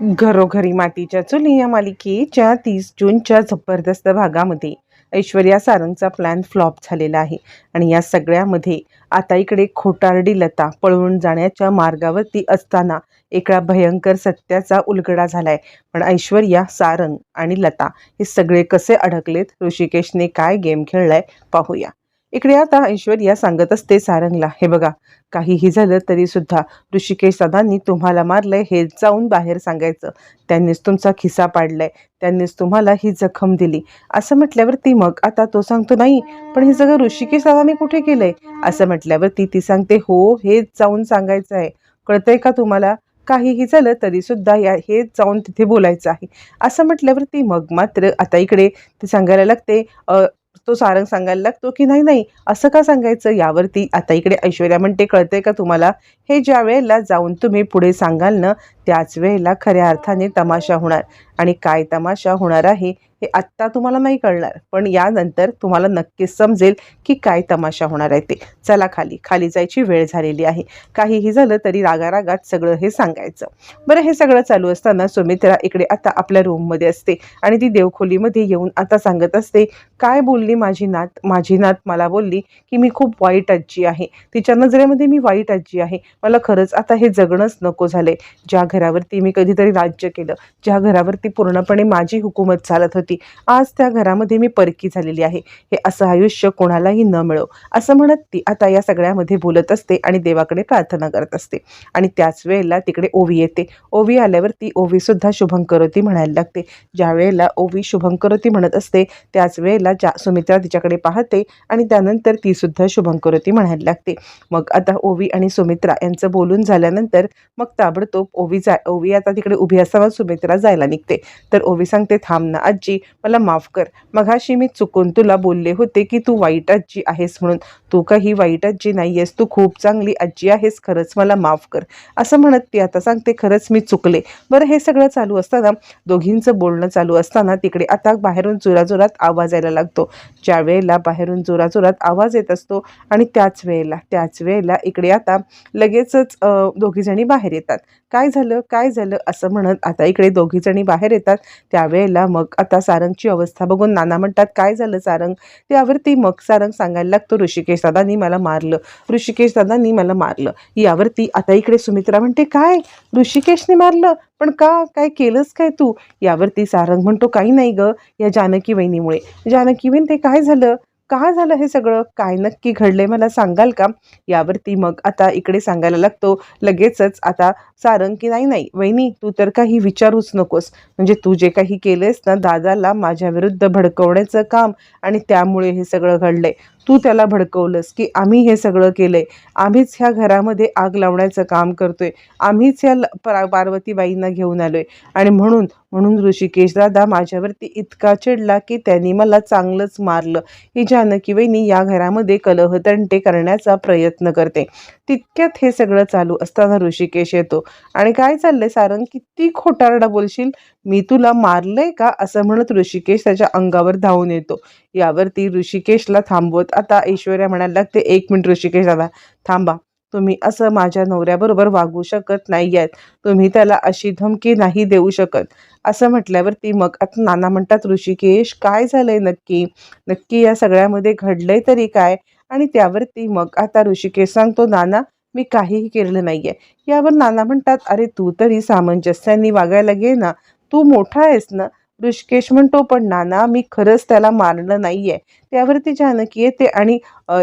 घरोघरी मातीच्या चुली या मालिकेच्या तीस जूनच्या जबरदस्त भागामध्ये ऐश्वर्या सारंगचा प्लॅन फ्लॉप झालेला आहे. आणि या सगळ्यामध्ये आता इकडे खोटारडी लता पळवून जाण्याच्या मार्गावरती असताना एका भयंकर सत्याचा उलगडा झालाय. पण ऐश्वर्या सारंग आणि लता हे सगळे कसे अडकलेत? ऋषिकेशने काय गेम खेळलाय? पाहूया. इकडे आता ऐश्वर्या सांगत असते सारंगला. हे बघा काहीही झालं तरी सुद्धा ऋषिकेश दादांनी तुम्हाला मारलंय हे जाऊन बाहेर सांगायचं. त्यांनीच तुमचा खिसा पाडलाय. त्यांनीच तुम्हाला ही जखम दिली. असं म्हटल्यावरती मग आता तो सांगतो नाही पण हे सगळं ऋषिकेश दादांनी कुठे केलंय? असं म्हटल्यावरती ती सांगते हो हेच जाऊन सांगायचं आहे. कळतंय का तुम्हाला? काहीही झालं तरी सुद्धा या हे जाऊन तिथे बोलायचं आहे. असं म्हटल्यावरती मग मात्र आता इकडे ती सांगायला लागते तो सारंग सांगायला लागतो की नाही नाही असं का सांगायचं? यावरती आता इकडे ऐश्वर्या म्हणते कळते का तुम्हाला? हे ज्या वेळेला जाऊन तुम्ही पुढे सांगाल ना त्याच वेळेला खऱ्या अर्थाने तमाशा होणार. आणि काय तमाशा होणार आहे हे आत्ता तुम्हाला नाही कळणार पण यानंतर तुम्हाला नक्कीच समजेल की काय तमाशा होणार आहे ते. चला खाली खाली जायची वेळ झालेली आहे. काहीही झालं तरी रागारागात सगळं हे सांगायचं. बरं हे सगळं चालू असताना सुमित्रा इकडे आता आपल्या रूममध्ये असते आणि ती देवखोलीमध्ये येऊन आता सांगत असते काय बोलली माझी नात? माझी नात मला बोलली की मी खूप वाईट आजी आहे. तिच्या नजरेमध्ये मी वाईट आजी आहे. मला खरंच आता हे जगणंच नको झालंय. ज्या घरावरती मी कधीतरी राज्य केलं ज्या घरावरती पूर्णपणे माझी हुकूमत चालत होती आज त्या घरामध्ये मी परकी झालेली आहे. हे असं आयुष्य कोणालाही न मिळो. असं म्हणत ती आता या सगळ्यामध्ये बोलत असते आणि देवाकडे प्रार्थना करत असते. आणि त्याच वेळेला तिकडे ओवी येते. ओवी आल्यावर ती ओवीसुद्धा शुभंकरोती म्हणायला लागते. ज्या वेळेला ओवी शुभंकरोती म्हणत असते त्याच वेळेला ज्या सुमित्रा तिच्याकडे पाहते आणि त्यानंतर तीसुद्धा शुभंकरोती म्हणायला लागते. मग आता ओवी आणि सुमित्रा यांचं बोलून झाल्यानंतर मग ताबडतोब ओवी जा ओवी आता तिकडे उभी असताना सुमित्रा जायला निघते. तर ओवी सांगते थांब ना आजी मला माफ कर. मघाशी मी चुकून तुला बोलले होते की तू वाईट आजी आहेस म्हणून. तू काही वाईट आजी नाही आहेस तू खूप चांगली आजी आहेस. खरंच मला माफ कर. असं म्हणत ती आता सांगते खरंच मी चुकले. बरं हे सगळं चालू असताना दोघींचं बोलणं चालू असताना तिकडे आता बाहेरून जोराजोरात आवाज यायला लागतो. ज्या वेळेला बाहेरून जोराजोरात आवाज येत असतो आणि त्याच वेळेला त्याच वेळेला इकडे आता लगेचच दोघीजणी बाहेर येतात. काय झालं? काय झालं? असं म्हणत आता इकडे दोघीजणी बाहेर येतात. त्यावेळेला मग आता सारंगची अवस्था बघून नाना म्हणतात काय झालं सारंग? त्यावरती मग सारंग सांगायला लागतो ऋषिकेश दादांनी मला मारलं. ऋषिकेश दादांनी मला मारलं. यावरती आता इकडे सुमित्रा म्हणते काय? ऋषिकेशने मारलं? पण का? काय केलंस काय तू? यावरती सारंग म्हणतो काही नाही ग या जानकी वहिनीमुळे. जानकी वहिनी ते काय झालं? का झालं हे सगळं? काय नक्की घडलंय? मला सांगाल का? यावरती मग आता इकडे सांगायला लागतो. लगेचच आता सारंग की नाही नाही वहिनी तू तर काही विचारूच नकोस. म्हणजे तू जे काही केलंयस ना दादाला माझ्या विरुद्ध भडकवण्याचं काम आणि त्यामुळे हे सगळं घडलंय. तू त्याला भडकवलंस की आम्ही हे सगळं केलंय. आम्हीच ह्या घरामध्ये आग लावण्याचं काम करतोय. आम्हीच ह्या ल- परा पार्वतीबाईंना घेऊन आलोय. आणि म्हणून म्हणून ऋषिकेश दादा माझ्यावरती इतका चिडला की त्यांनी मला चांगलंच मारलं. ही जानकी वहिनी या घरामध्ये कलहतंटे करण्याचा प्रयत्न करते. तितक्यात हे सगळं चालू असताना ऋषिकेश येतो. आणि काय चाललंय? सारंग किती खोटारडा बोलशील? मी तुला मारलंय का? असं म्हणत ऋषिकेश त्याच्या अंगावर धावून येतो. यावरती ऋषिकेशला थांबवत आता ऐश्वर्या म्हणायला लागते एक मिनिट ऋषिकेश दादा थांबा. तुम्ही असं माझ्या नवऱ्याबरोबर वागू शकत नाही आहेत तुम्ही त्याला अशी धमकी नाही देऊ शकत. असं म्हटल्यावरती मग आता नाना म्हणतात ऋषिकेश काय झालंय नक्की? नक्की या सगळ्यामध्ये घडलंय तरी काय? आणि त्यावरती मग आता ऋषिकेश सांगतो नाना मी काहीही केलेलं नाहीये. यावर नाना म्हणतात अरे तू तरी सामंजस्याने वागायला घे ना. तू मोठा आहेस ना. ऋषिकेश म्हणतो पण नाना मी खरंच त्याला मारलं नाहीये. त्यावरती जानकी येते आणि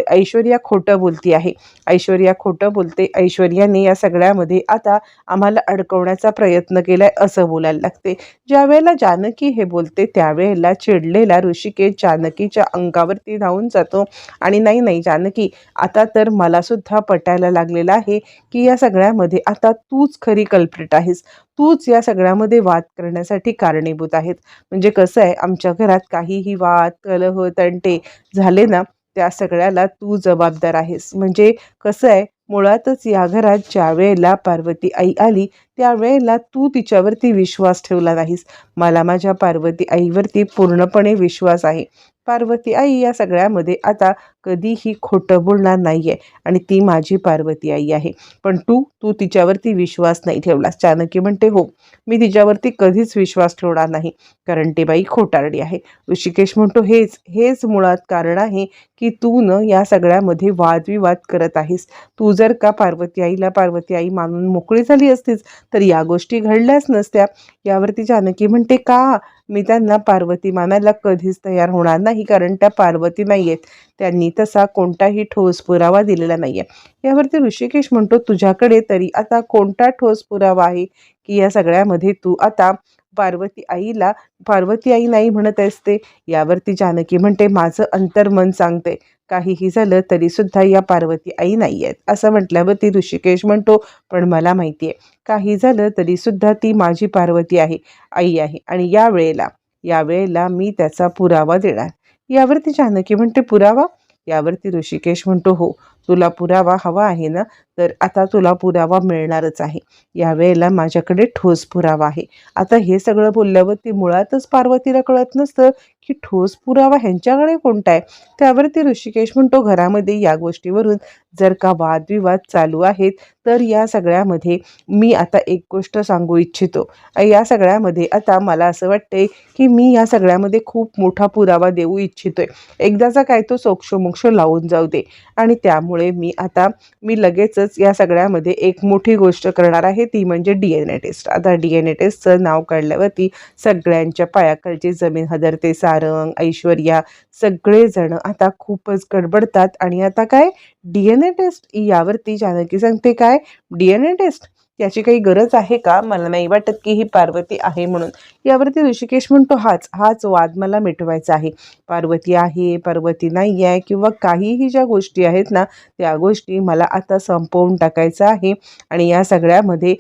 ऐश्वर्या खोटं बोलती आहे. ऐश्वर्या खोटं बोलते. ऐश्वर्याने या सगळ्यामध्ये आता आम्हाला अडकवण्याचा प्रयत्न केलाय असं बोलायला लागते. ज्यावेळेला जानकी हे बोलते त्यावेळेला चिडलेला ऋषिकेश जानकीच्या अंगावरती धावून जातो. आणि नाही नाही जानकी आता तर मला सुद्धा पटायला लागलेलं आहे की या सगळ्यामध्ये आता तूच खरी कल्प्रिट आहेस. तूच या सगळ्यामध्ये वाद करण्यासाठी कारणीभूत आहेत म्हणजे कसं आहे आमच्या घरात काहीही वाद कलह तंटे झाले ना त्या सगळ्याला तू जबाबदार आहेस. म्हणजे कसं आहे मुळातच या घरात ज्या वेळेला पार्वती आई आली त्यावेळेला तू तिच्यावरती विश्वास ठेवला नाहीस. मला माझ्या पार्वती आईवरती पूर्णपणे विश्वास आहे. पार्वती आई या सगळ्यामध्ये आता कधीही खोटं बोलणार नाही आहे आणि ती माझी पार्वती आई आहे. पण तू तू तिच्यावरती विश्वास नाही ठेवलास. चाणक्य म्हणते हो मी तिच्यावरती कधीच विश्वास ठेवणार नाही. कारण ते बाई खोटारडी आहे. ऋषिकेश म्हणतो हेच हेच मुळात कारण आहे की तू न या सगळ्यामध्ये वादविवाद करत आहेस. तू जर का पार्वती आईला पार्वती आई मानून मोकळी झाली असतीस तर या गोष्टी घडल्याच नसत्या. यावरती जानकी म्हणते का? मी त्यांना पार्वती मानायला कधीच तयार होणार नाही कारण त्या पार्वती नाही आहेत त्यांनी तसा कोणताही ठोस पुरावा दिलेला नाही आहे यावरती ऋषिकेश म्हणतो तुझ्याकडे तरी आता कोणता ठोस पुरावा आहे? की या सगळ्यामध्ये तू आता पार्वती आईला पार्वती आई नाही म्हणत असते. यावरती जानकी म्हणते माझं अंतर्मन सांगते. काहीही झालं तरीसुद्धा या पार्वती आई नाही आहेत. असं म्हटल्यावरती ऋषिकेश म्हणतो पण मला माहिती आहे काही झालं तरीसुद्धा ती माझी पार्वती आहे आई आहे आणि या वेळेला या वेळेला मी त्याचा पुरावा देणार. यावरती जानकी म्हणते पुरावा? यावरती ऋषिकेश म्हणतो हो तुला पुरावा हवा आहे ना तर आता तुला पुरावा मिळणारच आहे. यावेळेला माझ्याकडे ठोस पुरावा आहे. आता हे सगळं बोलल्यावर ती मुळातच पार्वतीला कळत नसतं की ठोस पुरावा ह्यांच्याकडे कोणता आहे. त्यावरती ऋषिकेश म्हणतो घरामध्ये या गोष्टीवरून जर का वादविवाद चालू आहेत तर या सगळ्यामध्ये मी आता एक गोष्ट सांगू इच्छितो. या सगळ्यामध्ये आता मला असं वाटतंय की मी या सगळ्यामध्ये खूप मोठा पुरावा देऊ इच्छितोय. एकदाचा काय तो सोक्षमोक्ष लावून जाऊ दे. आणि त्यामुळे मी आता मी लगेचच या सगळ्यामध्ये एक मोठी गोष्ट करणार आहे ती म्हणजे डी एन ए टेस्ट आता डी एन ए टेस्टचं नाव काढल्यावरती सगळ्यांच्या पायाखालची जमीन हदरते सारंग ऐश्वर्या सगळेजण आता खूपच गडबडतात. आणि आता काय? डी एन ए टेस्ट यावरती जानकी सांगते काय? डी एन ए टेस्ट याची काही गरज आहे का? मला नाही वाटत की ही पार्वती आहे म्हणून. यावरती ऋषिकेश म्हणतो हाच हाच वाद मला मिटवायचा आहे. पार्वती आहे पार्वती नाही आहे किंवा काहीही ज्या गोष्टी आहेत ना त्या गोष्टी मला आता संपवून टाकायचं आहे आणि या सगळ्यामध्ये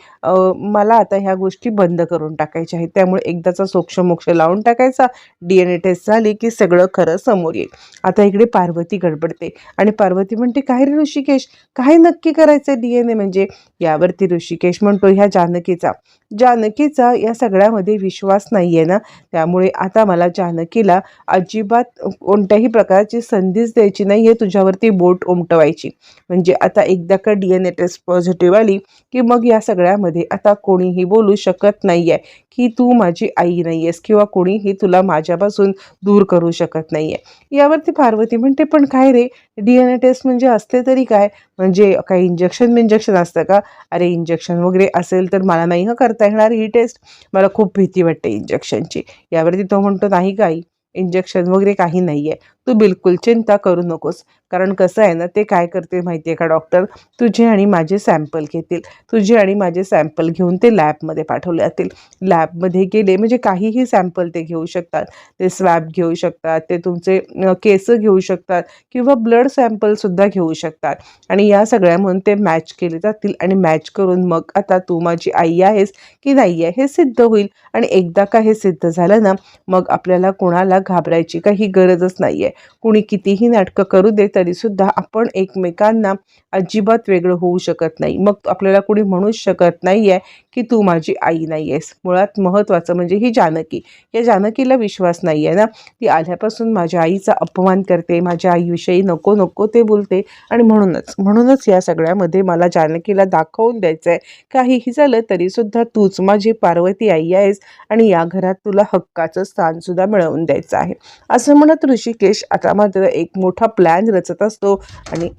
मला आता ह्या गोष्टी बंद करून टाकायच्या आहेत. त्यामुळे एकदाचा सोक्षमोक्ष लावून टाकायचा. डी एन ए टेस्ट झाली की सगळं खरं समोर येईल. आता इकडे पार्वती गडबडते आणि पार्वती म्हणते काय रे ऋषिकेश? काय नक्की करायचं डी एन ए म्हणजे? यावरती ऋषिकेश म्हणतो ह्या जानकीचा. जानकीचा या सगळ्यामध्ये विश्वास नाही आहे ना? त्यामुळे आता मला जानकीला अजिबात कोणत्याही प्रकारची संधीच द्यायची नाही आहे तुझ्यावरती बोट उमटवायची. म्हणजे आता एकदा का D N A test positive आली की मग या सगळ्यामध्ये आता कोणीही बोलू शकत नाही आहे की तू माझी आई नाही आहेस किंवा कोणीही तुला माझ्यापासून दूर करू शकत नाही आहे यावरती पार्वती म्हणते पण काय रे? डी एन ए टेस्ट म्हणजे असते तरी काय? म्हणजे काही इंजेक्शन बिंजेक्शन असतं का? अरे इंजेक्शन वगैरे असेल तर मला नाही हं करता येणार ही टेस्ट मला खूप भीती वाटते इंजेक्शनची यावरती तो म्हणतो नाही काही. इंजेक्शन वगैरे काही नाही आहे तू बिलकुल चिंता करू नकोस. कारण कसं आहे ना ते काय करते माहिती आहे का डॉक्टर तुझे आणि माझे सॅम्पल घेतील. तुझे आणि माझे सॅम्पल घेऊन ते लॅबमध्ये पाठवले जातील. लॅबमध्ये गेले म्हणजे काहीही सॅम्पल ते घेऊ शकतात. ते स्वॅब घेऊ शकतात ते तुमचे केस घेऊ शकतात किंवा ब्लड सॅम्पलसुद्धा घेऊ शकतात. आणि या सगळ्या म्हणून ते मॅच केले जातील आणि मॅच करून मग आता तू माझी आई आहेस की नाही आहे हे सिद्ध होईल. आणि एकदा का हे सिद्ध झालं ना मग आपल्याला कोणाला घाबरायची काही गरजच नाही आहे कुणी कितीही नाटकं करू दे तरीसुद्धा आपण एकमेकांना अजिबात वेगळं होऊ शकत नाही. मग आपल्याला कुणी म्हणूच शकत नाही आहे की तू माझी आई नाही आहेस मुळात महत्त्वाचं म्हणजे ही जानकी. या जानकीला विश्वास नाही आहे ना. ती आल्यापासून माझ्या आईचा अपमान करते माझ्या आईविषयी नको नको ते बोलते आणि म्हणूनच म्हणूनच या सगळ्यामध्ये मला जानकीला दाखवून द्यायचं आहे काहीही झालं तरीसुद्धा तूच माझी पार्वती आई आहेस आणि या घरात तुला हक्काचं स्थानसुद्धा मिळवून द्यायचं आहे. असं म्हणत ऋषिकेश आता मात्र एक मोठा प्लॅन रचत असतो आणि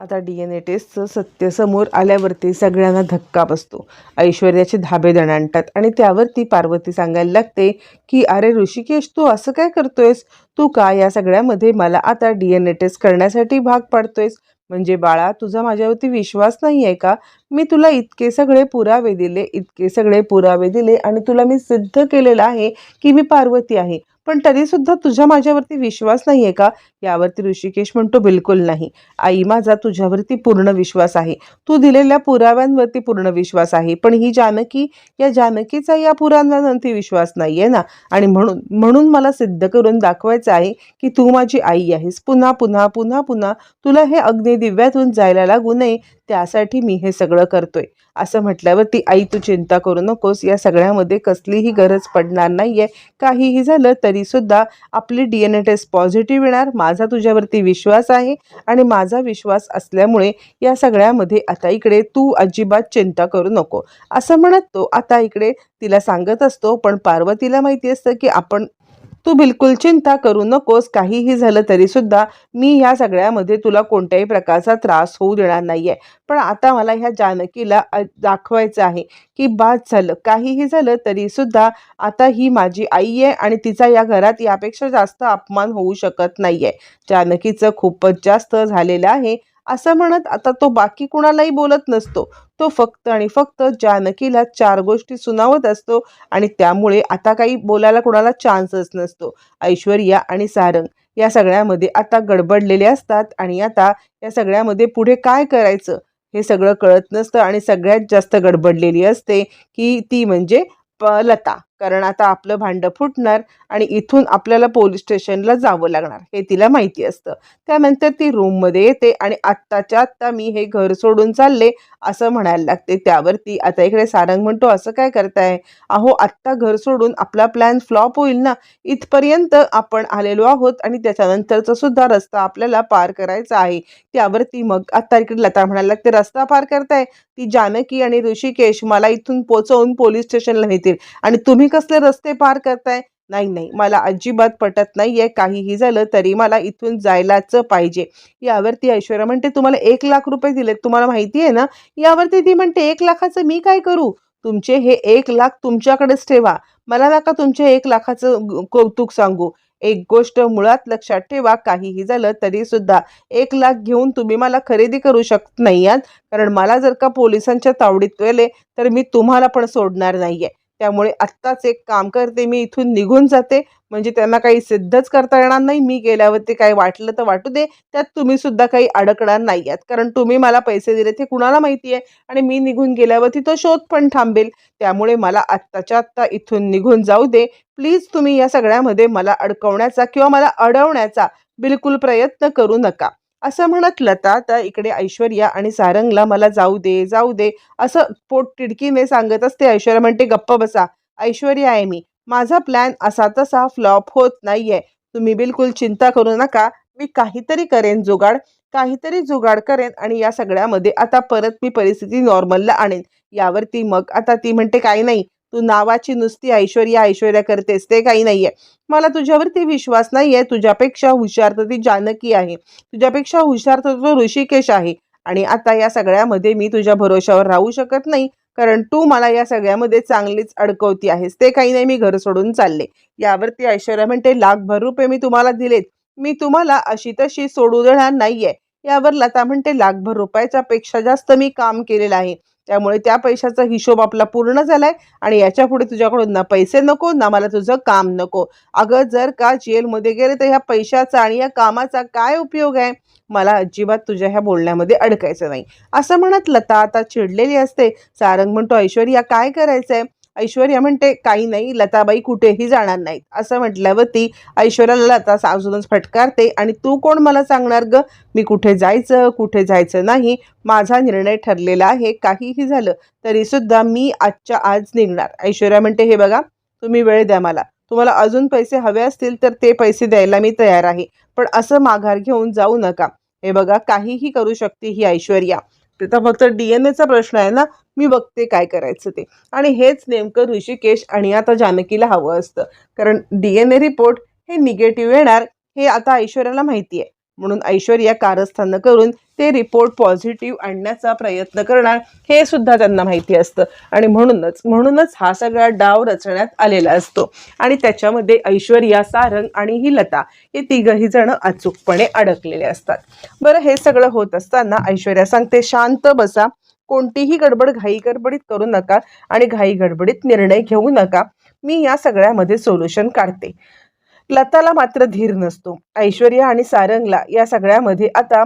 आता डी एन ए टेस्टचं सत्य समोर आल्यावरती सगळ्यांना धक्का बसतो. ऐश्वर्याचे धाबे दणाणतात आणि त्यावरती पार्वती सांगायला लागते की अरे ऋषिकेश तू असं काय करतोयस? तू का या सगळ्यामध्ये मला आता डी एन ए टेस्ट करण्यासाठी भाग पाडतोयस? म्हणजे बाळा तुझा माझ्यावरती विश्वास नाही आहे का? मी तुला इतके सगळे पुरावे दिले इतके सगळे पुरावे दिले आणि तुला मी सिद्ध केलेलं आहे की मी पार्वती आहे. पण तरीसुद्धा तुझ्या माझ्यावरती विश्वास नाही आहे का? यावरती ऋषिकेश म्हणतो बिलकुल नाही. आई माझा तुझ्यावरती पूर्ण विश्वास आहे. तू दिलेल्या पुराव्यांवरती पूर्ण विश्वास आहे. पण ही जानकी या जानकीचा या पुराव्यांवरती विश्वास नाही आहे ना? आणि म्हणून म्हणून मला सिद्ध करून दाखवायचं आहे की तू माझी आई आहेस. पुन्हा पुन्हा पुन्हा पुन्हा तुला हे अग्निदिव्यातून जायला लागू नये. त्यासाठी मी हे सगळं सगळं करतोय. असं म्हटल्यावर ती आई तू चिंता करू नकोस. या सगळ्यामध्ये कसलीही गरज पडणार नाहीये. काहीही झालं तरी सुद्धा आपली D N A test positive येणार. माझा तुझ्यावरती विश्वास आहे आणि माझा विश्वास असल्यामुळे या सगळ्यामध्ये आता इकडे तू अजिबात चिंता करू नको. असं म्हणत तो आता इकडे तिला सांगत असतो. पण पार्वतीला माहिती असतं की आपण तू बिलकुल चिंता करू नकोस. काहीही झालं तरी सुद्धा मी ह्या सगळ्यामध्ये तुला कोणत्याही प्रकारचा त्रास होऊ देणार नाहीये. पण आता मला ह्या जानकीला दाखवायचं आहे की बाद झालं. काहीही झालं तरी सुद्धा आता ही माझी आई आहे आणि तिचा या घरात यापेक्षा जास्त अपमान होऊ शकत नाहीये. जानकीचं खूपच जास्त झालेलं आहे. असं म्हणत आता तो बाकी कुणालाही बोलत नसतो. तो फक्त आणि फक्त जानकीला चार गोष्टी सुनावत असतो आणि त्यामुळे आता काही बोलायला कुणाला चान्सच नसतो. ऐश्वर्या आणि सारंग या सगळ्यामध्ये आता गडबडलेले असतात आणि आता या सगळ्यामध्ये पुढे काय करायचं? हे सगळं कळत नसतं आणि सगळ्यात जास्त गडबडलेली असते की ती म्हणजे प लता. कारण आता आपलं भांडं फुटणार आणि इथून आपल्याला पोलीस स्टेशनला जावं लागणार हे तिला माहिती असतं. त्यानंतर ती रूममध्ये येते आणि आत्ताच्या आत्ता मी हे घर सोडून चालले असं म्हणायला लागते. त्यावर ती आता इकडे सारंग म्हणतो असं काय करताय? अहो आत्ता घर सोडून आपला प्लॅन फ्लॉप होईल ना? इथपर्यंत आपण आलेलो आहोत आणि त्याच्यानंतरचा सुद्धा रस्ता आपल्याला पार करायचा आहे. त्यावर ती मग आत्ता इकडे लता म्हणायला लागते रस्ता पार करताय? ती जानकी आणि ऋषिकेश मला इथून पोचवून पोलीस स्टेशनला नेतील आणि तुम्ही कसले रस्ते पार करताय? नाही नाही. मला अजिबात पटत नाहीये. काहीही झालं तरी मला इथून जायलाच पाहिजे. यावरती ऐश्वर्या म्हणते तुम्हाला एक लाख रुपये दिलेत. तुम्हाला माहिती आहे ना? यावरती ती म्हणते एक लाखाचं मी काय करू? तुमचे हे एक लाख तुमच्याकडेच ठेवा. मला नका तुमच्या एक लाखाचं कौतुक सांगू. एक गोष्ट मुळात लक्षात ठेवा. काहीही झालं तरी सुद्धा एक लाख घेऊन तुम्ही मला खरेदी करू शकत नाही आहात. कारण मला जर का पोलिसांच्या तावडीत गेले तर मी तुम्हाला पण सोडणार नाहीये. त्यामुळे आत्ताच एक काम करते मी इथून निघून जाते. म्हणजे त्यांना काही सिद्धच करता येणार नाही. मी गेल्यावरती काही वाटलं तर वाटू दे. त्यात तुम्ही सुद्धा काही अडकणार नाही आहात कारण तुम्ही मला पैसे दिले ते कुणाला माहिती आहे? आणि मी निघून गेल्यावरती तो शोध पण थांबेल. त्यामुळे मला आत्ताच्या आत्ता इथून निघून जाऊ दे. प्लीज तुम्ही या सगळ्यामध्ये मला अडकवण्याचा किंवा मला अडवण्याचा बिलकुल प्रयत्न करू नका. असं म्हणत लता तर इकडे ऐश्वर्या आणि सारंगला मला जाऊ दे जाऊ दे. असं पोट तिडकीने सांगत असते ऐश्वर्या म्हणते गप्प बसा. ऐश्वर्या आहे मी. माझा प्लॅन असा तसा फ्लॉप होत नाहीये. तुम्ही बिलकुल चिंता करू नका. मी काहीतरी करेन जुगाड काहीतरी जुगाड करेन आणि या सगळ्यामध्ये आता परत मी परिस्थिती नॉर्मलला आणेन. यावरती मग आता ती म्हणते काही नाही. तू नावाची नुसती ऐश्वर्या ऐश्वर्या करतेस ते काही नाहीये. मला तुझ्यावरती विश्वास नाहीये तुझ्यापेक्षा हुशार तर ती जानकी आहे. तुझ्यापेक्षा हुशार तर तो ऋषिकेश आहे. आणि आता या सगळ्यामध्ये मी तुझ्या भरोशावर राहू शकत नाही कारण तू मला या सगळ्यामध्ये चांगलीच अडकवती आहेस. ते काही नाही मी घर सोडून चालले. यावरती ऐश्वर्या म्हणते लाखभर रुपये मी तुम्हाला दिलेत. मी तुम्हाला अशी तशी सोडू देणार नाहीये. यावर लता म्हणते लाखभर रुपयाच्या पेक्षा जास्त मी काम केलेलं आहे. त्यामुळे त्या पैशाचा हिशोब आपला पूर्ण झालाय आणि याच्यापुढे तुझ्याकडून ना पैसे नको ना मला तुझं काम नको. अगं जर का जेलमध्ये गेले तर ह्या पैशाचा आणि या कामाचा काय उपयोग आहे? मला अजिबात तुझ्या ह्या बोलण्यामध्ये अडकायचं नाही. असं म्हणत लता आता चिडलेली असते. सारंग म्हणतो ऐश्वर्या काय करायचंय? ऐश्वर्या म्हणते काही नाही लताबाई कुठेही जाणार नाहीत. असं म्हटल्यावरती ऐश्वर्याला लता साजूनच फटकारते आणि तू कोण मला सांगणार ग? मी कुठे जायचं कुठे जायचं नाही? माझा निर्णय ठरलेला आहे काहीही झालं तरी सुद्धा मी आजच्या आज निघणार. ऐश्वर्या म्हणते हे बघा तुम्ही वेळ द्या मला. तुम्हाला अजून पैसे हवे असतील तर ते पैसे द्यायला मी तयार आहे. पण असं माघार घेऊन जाऊ नका. हे बघा काहीही करू शकते ही ऐश्वर्या. ते तर फक्त डी एन एचा प्रश्न आहे ना मी बघते काय करायचं ते. आणि हेच नेमकं ऋषिकेश आणि आता जानकीला हवं असतं. कारण डी एन ए रिपोर्ट हे निगेटिव्ह येणार हे आता ऐश्वर्याला माहिती आहे. म्हणून ऐश्वर्या कारस्थानं करून ते रिपोर्ट पॉझिटिव्ह आणण्याचा प्रयत्न करणार हे सुद्धा त्यांना माहिती असतं. आणि म्हणूनच म्हणूनच हा सगळा डाव रचण्यात आलेला असतो. आणि त्याच्यामध्ये ऐश्वर्या सारंग आणि ही लता हे तिघही जण अचूकपणे अडकलेले असतात. बरं हे सगळं होत असताना ऐश्वर्या सांगते शांत बसा. कोणतीही गडबड घाई गडबडीत करू नका आणि घाई गडबडीत निर्णय घेऊ नका. मी या सगळ्यामध्ये सोल्युशन काढते. लताला मात्र धीर नसतो. ऐश्वर्या आणि सारंगला या सगळ्यामध्ये आता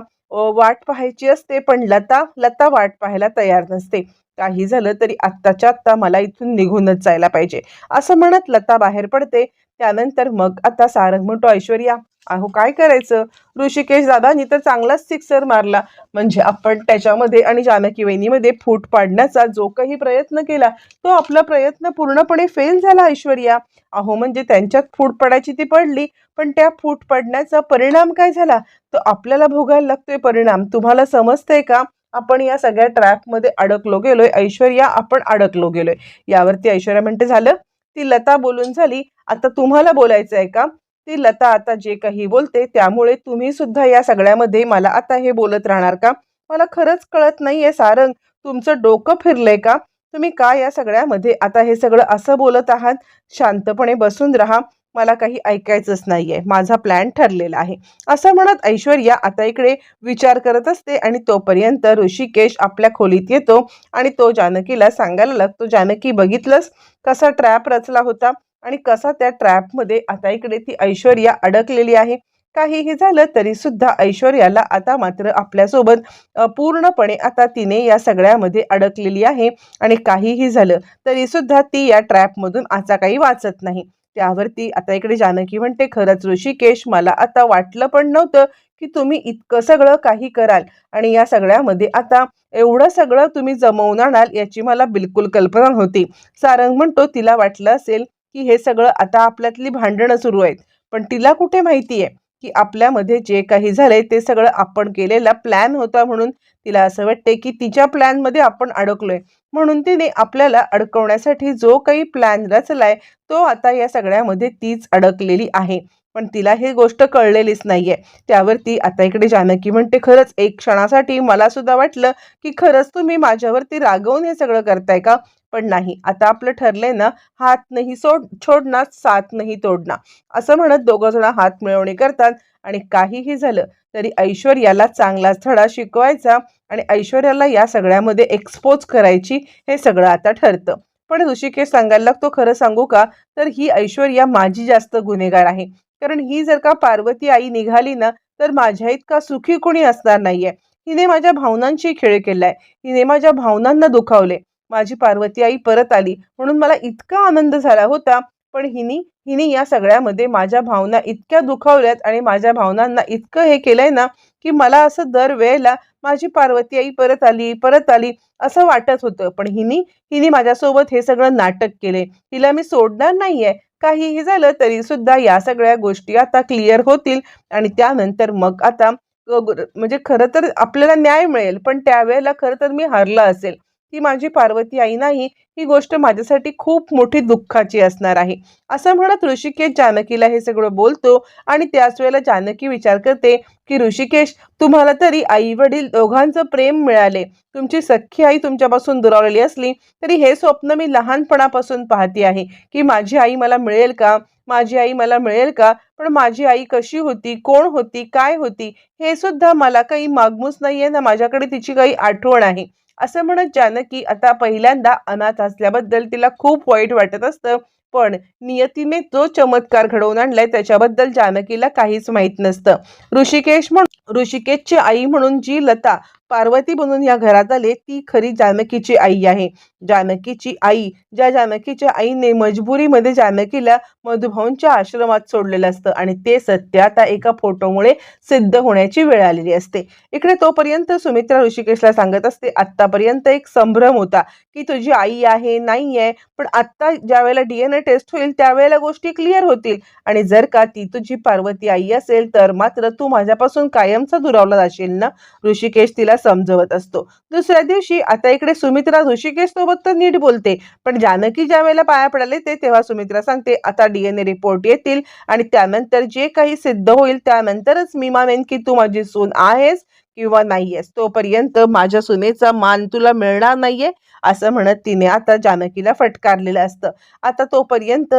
वाट पाहायची असते पण लता लता वाट पाहायला तयार नसते. काही झालं तरी आत्ताच्या आत्ता मला इथून निघूनच जायला पाहिजे. असं म्हणत लता बाहेर पडते. त्यानंतर मग आता सारंग म्हणतो ऐश्वर्या अहो काय करायचं? ऋषिकेश दादानी तर चांगलाच सिक्सर मारला. म्हणजे आपण त्याच्यामध्ये आणि जानकी वहिनीमध्ये फूट पाडण्याचा जो काही प्रयत्न केला तो आपला प्रयत्न पूर्णपणे फेल झाला ऐश्वर्या. अहो म्हणजे त्यांच्यात फूट पडायची ती पडली पण त्या फूट पडण्याचा परिणाम काय झाला? तो आपल्याला भोगायला लागतोय परिणाम. तुम्हाला समजतंय का? आपण या सगळ्या ट्रॅपमध्ये अडकलो गेलोय. ऐश्वर्या आपण अडकलो गेलोय. यावरती ऐश्वर्या म्हणते झालं? ती लता बोलून झाली आता तुम्हाला बोलायचं आहे का? ती लता आता जे काही बोलते त्यामुळे तुम्ही सुद्धा या सगळ्यामध्ये मला आता हे बोलत राहणार का? मला खरंच कळत नाहीये सारंग. तुमचं डोकं फिरलंय का? तुम्ही का या सगळ्यामध्ये आता हे सगळं असं बोलत आहात? शांतपणे बसून राहा. मला काही ऐकायचंच नाही आहे माझा प्लॅन ठरलेला आहे. असं म्हणत ऐश्वर्या आता इकडे विचार करत असते आणि तोपर्यंत ऋषिकेश आपल्या खोलीत येतो आणि तो जानकीला सांगायला लागतो जानकी बघितलंस कसा ट्रॅप रचला होता? आणि कसा त्या ट्रॅपमध्ये आता इकडे ती ऐश्वर्या अडकलेली आहे? काहीही झालं तरी सुद्धा ऐश्वर्याला आता मात्र आपल्यासोबत पूर्णपणे आता तिने या सगळ्यामध्ये अडकलेली आहे आणि काहीही झालं तरी सुद्धा ती या ट्रॅपमधून आता काही वाचत नाही. त्यावरती आता इकडे जानकी म्हणते खरंच ऋषिकेश मला आता वाटलं पण नव्हतं की तुम्ही इतकं सगळं काही कराल आणि या सगळ्यामध्ये आता एवढं सगळं तुम्ही जमवून आणाल याची मला बिलकुल कल्पना नव्हती. सारंग म्हणतो तिला वाटलं असेल की हे सगळं आता आपल्यातली भांडणं सुरू आहेत. पण तिला कुठे माहिती आहे की आपल्यामध्ये जे काही झालंय ते सगळं आपण केलेला प्लॅन होता म्हणून तिला असं वाटते की तिच्या प्लॅनमध्ये आपण अडकलोय. म्हणून तिने आपल्याला अडकवण्यासाठी जो काही प्लॅन रचलाय तो आता या सगळ्यामध्ये तीच अडकलेली आहे. पण तिला ही गोष्ट कळलेलीच नाहीये. त्यावरती आता इकडे जानकी म्हणते खरंच एक क्षणासाठी मला सुद्धा वाटलं की खरंच तुम्ही माझ्यावरती रागवून हे सगळं करताय का? पण नाही. आता आपलं ठरलंय ना हात नाही सोड छोडणार साथ नाही तोडणार. असं म्हणत दोघं जण हात मिळवणी करतात आणि काहीही झालं तरी ऐश्वर्याला चांगलाच धडा शिकवायचा आणि ऐश्वर्याला या सगळ्यामध्ये एक्सपोज करायची हे सगळं आता ठरतं. पण ऋषिकेश सांगायला लागतो खरं सांगू का? तर ही ऐश्वर्या माझी जास्त गुन्हेगार आहे. कारण ही जर का पार्वती आई निघाली ना तर माझ्या इतका सुखी कोणी असणार नाहीये. हिने माझ्या भावनांशी खेळ केलाय. हिने माझ्या भावनांना दुखावले माझी पार्वती आई परत आली. म्हणून मला इतका आनंद झाला होता. पण हिनी हिने या सगळ्यामध्ये माझ्या भावना इतक्या दुखावल्यात आणि माझ्या भावनांना इतकं हे केलंय ना की मला असं दर वेळेला माझी पार्वती आई परत आली परत आली असं वाटत होतं. पण हिनी हिने माझ्यासोबत हे सगळं नाटक केले. हिला मी सोडणार नाहीये. काहीही झालं तरी सुद्धा या सगळ्या गोष्टी आता क्लिअर होतील आणि त्यानंतर मग आता ग- म्हणजे खरं तर आपल्याला न्याय मिळेल. पण त्यावेळेला खरं तर मी हरला असेल. ती माझी पार्वती आई नाही ही गोष्ट माझ्यासाठी खूप मोठी दुःखाची असणार आहे. असं म्हणत ऋषिकेश जानकीला हे सगळं बोलतो आणि त्याच वेळेला जानकी विचार करते की ऋषिकेश तुम्हाला तरी आई वडील दोघांचं प्रेम मिळाले. तुमची सख्खी आई तुमच्यापासून दुरावलेली असली तरी हे स्वप्न मी लहानपणापासून पाहते आहे की माझी आई मला मिळेल का? माझी आई मला मिळेल का? पण माझी आई कशी होती? कोण होती? काय होती? हे सुद्धा मला काही मागमूस नाही आहे ना माझ्याकडे तिची काही आठवण आहे. असं म्हणत जानकी आता पहिल्यांदा अनाथ असल्याबद्दल तिला खूप वाईट वाटत असतं. पण नियतीने जो चमत्कार घडवून आणलाय. त्याच्याबद्दल जानकीला काहीच माहीत नसतं. ऋषिकेश म्हणून ऋषिकेशची आई म्हणून जी लता पार्वती बनून या घरात आले ती खरी जानकीची आई आहे. जानकीची आई ज्या जानकीच्या आईने मजबुरीमध्ये जानकीला मधुभाऊंच्या आश्रमात सोडलेलं असतं आणि ते सत्य आता एका फोटोमुळे सिद्ध होण्याची वेळ आलेली असते. इकडे तोपर्यंत सुमित्रा ऋषिकेशला सांगत असते आत्तापर्यंत एक संभ्रम होता. की तुझी आई आहे नाही आहे पण आत्ता ज्या वेळेला ए टेस्ट होईल त्यावेळेला गोष्टी क्लिअर होतील. आणि जर का ती तुझी पार्वती आई असेल तर मात्र तू माझ्यापासून कायमचा दुरावला जाशील ना? ऋषिकेश तिला समजवत असतो. दुसऱ्या दिवशी आता इकडे सुमित्रा ऋषिकेश सोबत तर नीट बोलते. पण जानकी ज्या वेळेला पाया पडाले ते तेव्हा सुमित्रा सांगते आता डीएनए रिपोर्ट येतील आणि त्यानंतर जे काही सिद्ध होईल त्यानंतरच मी मानेन की तू माझी सून आहेस किंवा नाहीयेस तोपर्यंत माझ्या सुनेचा मान तुला मिळणार नाहीये असं म्हणत तिने आता जानकीला फटकारलेलं असतं. आता तोपर्यंत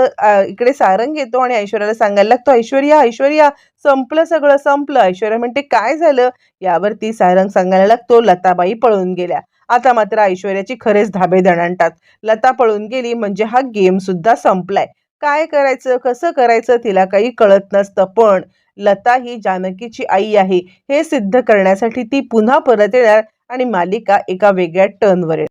इकडे सारंग येतो आणि ऐश्वर्याला सांगायला लागतो ऐश्वर्या ऐश्वर्या संपलं सगळं संपलं. ऐश्वर्या म्हणते काय झालं? यावरती सारंग सांगायला लागतो लताबाई पळून गेल्या. आता मात्र ऐश्वर्याची खरेच धाबे दणाणतात. लता पळून गेली म्हणजे हा गेम सुद्धा संपलाय. काय करायचं कसं करायचं तिला काही कळत नसतं. पण लता ही जानकीची आई आहे. हे सिद्ध करण्यासाठी ती पुन्हा परत येणार आणि मालिका एका वेगळ्या टर्नवर येणार.